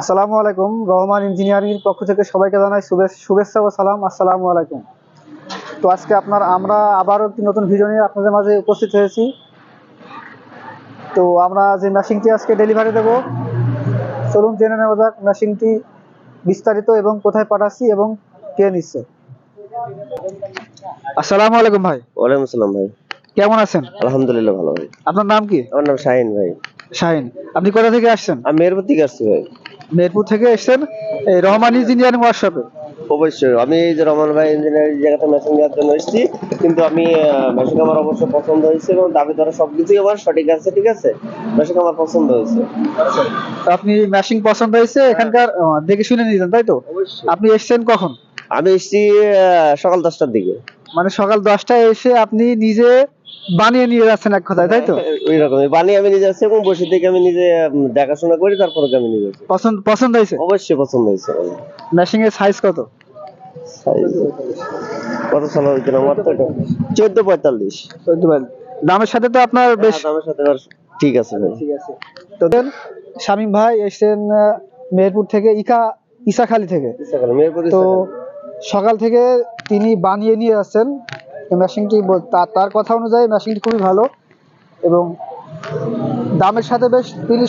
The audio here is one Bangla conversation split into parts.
আসসালামু আলাইকুম রহমান ইঞ্জিনিয়ারিং এর পক্ষ থেকে সবাইকে জানাই শুভেচ্ছা ও সালাম আসসালামু আলাইকুম। তো আজকে আপনার আমরা আবারও একটি নতুন ভিডিও নিয়ে আপনাদের মাঝে উপস্থিত হয়েছি। তো আমরা যে মেশিনটি আজকে ডেলিভারি দেব চলুন জেনে নেওয়া যাক মেশিনটি বিস্তারিত এবং কোথায় পাঠাচ্ছি এবং কে নিচ্ছে। আসসালামু আলাইকুম ভাই। ওয়ালাইকুম আসসালাম ভাই। কেমন আছেন? আলহামদুলিল্লাহ ভালো ভাই। আপনার নাম কি? আমার নাম শাহিন ভাই। শাহিন। আপনি কোথা থেকে আসছেন? আমি মেরপুর থেকে আসছি ভাই। মেহেরপুর থেকে এসেছেন এই রহমান ইঞ্জিনিয়ারিং ওয়ার্কশপে অবশ্যই আমি যে রমন ভাই ইঞ্জিনিয়ারিং জায়গাতে মেশিন দেওয়ার জন্য এসেছি কিন্তু আমি মেশিন আমার অবশ্যই পছন্দ হয়েছে এবং দাবি ধরা সবকিছুই আমার সঠিক আছে ঠিক আছে? মেশিন আমার পছন্দ হয়েছে। তো আপনি ম্যাশিং পছন্দ হয়েছে এখানকার দেখে শুনে নিয়েছেন তাই তো? অবশ্যই। আপনি এসেছেন কখন? আমি এসেছি সকাল দশটার দিকে। মানে সকাল দশটায় এসে আপনি নিজে বানিয়ে নিয়ে যাচ্ছেন এক কথায় তাই তো? ওই রকমই। বানিয়ে আমি নিজে আসছি এবং বসে থেকে আমি নিজে দেখাশোনা করি তারপরে আমি নিজে আসছি পছন্দ পছন্দ হয়েছে? অবশ্যই পছন্দ হয়েছে। ম্যাশিং এর সাইজ কত কত সাল হয়েছিল আমার তো এটা? চোদ্দ পঁয়তাল্লিশ। চোদ্দ। দামের সাথে তো আপনার বেশ হ্যাঁ, দামের সাথে ঠিক আছে ভাই। ঠিক আছে। তো দেন শামীম ভাই এসেছেন মেহেরপুর থেকে ইকা ইসাখালি থেকে। তো সকাল থেকে তিনি বানিয়ে নিয়ে যাচ্ছেন। মেশিনটি তার তার কথা অনুযায়ী মেশিনটি খুবই ভালো এবং দামের সাথে বেশ তিনি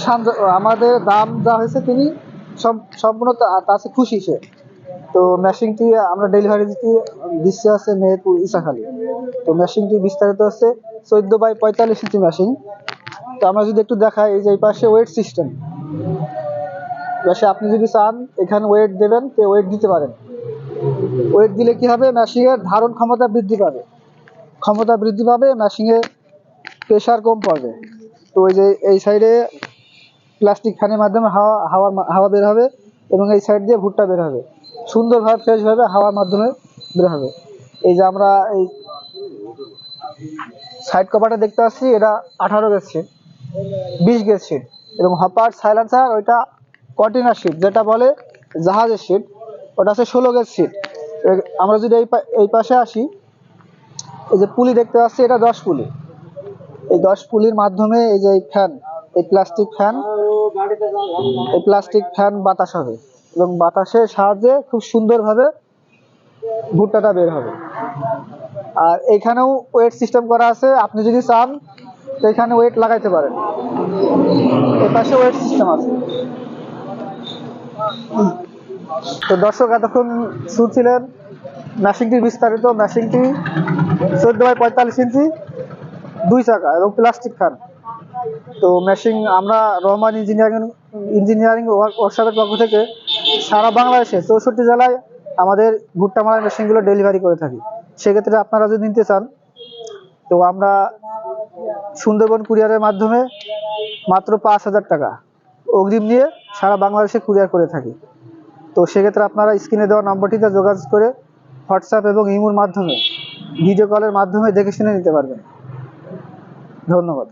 আমাদের দাম যা হয়েছে তিনি সম্পূর্ণ তা- তাতে খুশি সে। তো মেশিনটি আমরা ডেলিভারি দিতে দিচ্ছে আছে মেহেরপুর ইসাখালি। তো মেশিনটি বিস্তারিত হচ্ছে চোদ্দ বাই পঁয়তাল্লিশ ইঞ্চি মেশিন তো আমরা যদি একটু দেখাই, এই যে এই পাশে ওয়েট সিস্টেম পাশে আপনি যদি চান, এখানে ওয়েট দেবেন, তো ওয়েট দিতে পারেন। ওয়েট দিলে কি হবে? মেশিনের ধারণ ক্ষমতা বৃদ্ধি পাবে। ক্ষমতা বৃদ্ধি পাবে মেশিনে প্রেশার কম পড়বে। তো ওই যে এই সাইডে প্লাস্টিক ফ্যানের মাধ্যমে হাওয়া হাওয়া হাওয়া বের হবে এবং এই সাইড দিয়ে ভুট্টা বের হবে। সুন্দরভাবে ফ্রেশভাবে হাওয়ার মাধ্যমে বের হবে। এই যে আমরা এই সাইড কভারটা দেখতে পাচ্ছি, এটা আঠারো সিট বিশ সিট এবং হপার সাইলেন্সার ওইটা কন্টেনার শিট যেটা বলে জাহাজের শিট ওটা আছে ষোলো গেজ সিট আমরা যদি এই এই পাশে আসি, এই যে পুলি দেখতে পাচ্ছি, এটা দশ পুলি। এই দশ পুলির মাধ্যমে এই যে ফ্যান, এই প্লাস্টিক ফ্যান, এই প্লাস্টিক ফ্যান বাতাস হবে এবং বাতাসের সাহায্যে খুব সুন্দরভাবে ভুট্টাটা বের হবে। আর এখানেও ওয়েট সিস্টেম করা আছে, আপনি যদি চান তো এখানে ওয়েট লাগাইতে পারেন। এ পাশে ওয়েট সিস্টেম আছে। তো দর্শক এতক্ষণ শুনছিলেন ম্যাশিংটির বিস্তারিত ম্যাশিংটি চোদ্দ বাই পঁয়তাল্লিশ ইঞ্চি, দুই চাকা এবং প্লাস্টিক ফ্যান তো মেশিং আমরা রহমান ইঞ্জিনিয়ারিং ইঞ্জিনিয়ারিং ওয়ার্কশপের পক্ষ থেকে সারা বাংলাদেশে চৌষট্টি জেলায় আমাদের ভুট্টা মারার মেশিনগুলো ডেলিভারি করে থাকি। সেক্ষেত্রে আপনারা যদি নিতে চান, তো আমরা সুন্দরবন কুরিয়ারের মাধ্যমে মাত্র পাঁচ হাজার টাকা অগ্রিম নিয়ে সারা বাংলাদেশে কুরিয়ার করে থাকি। তো সেক্ষেত্রে আপনারা স্ক্রিনে দেওয়া নম্বরটিতে যোগাযোগ করে হোয়াটসঅ্যাপ এবং ইমোর মাধ্যমে ভিডিও কলের মাধ্যমে দেখে শুনে নিতে পারবেন। ধন্যবাদ।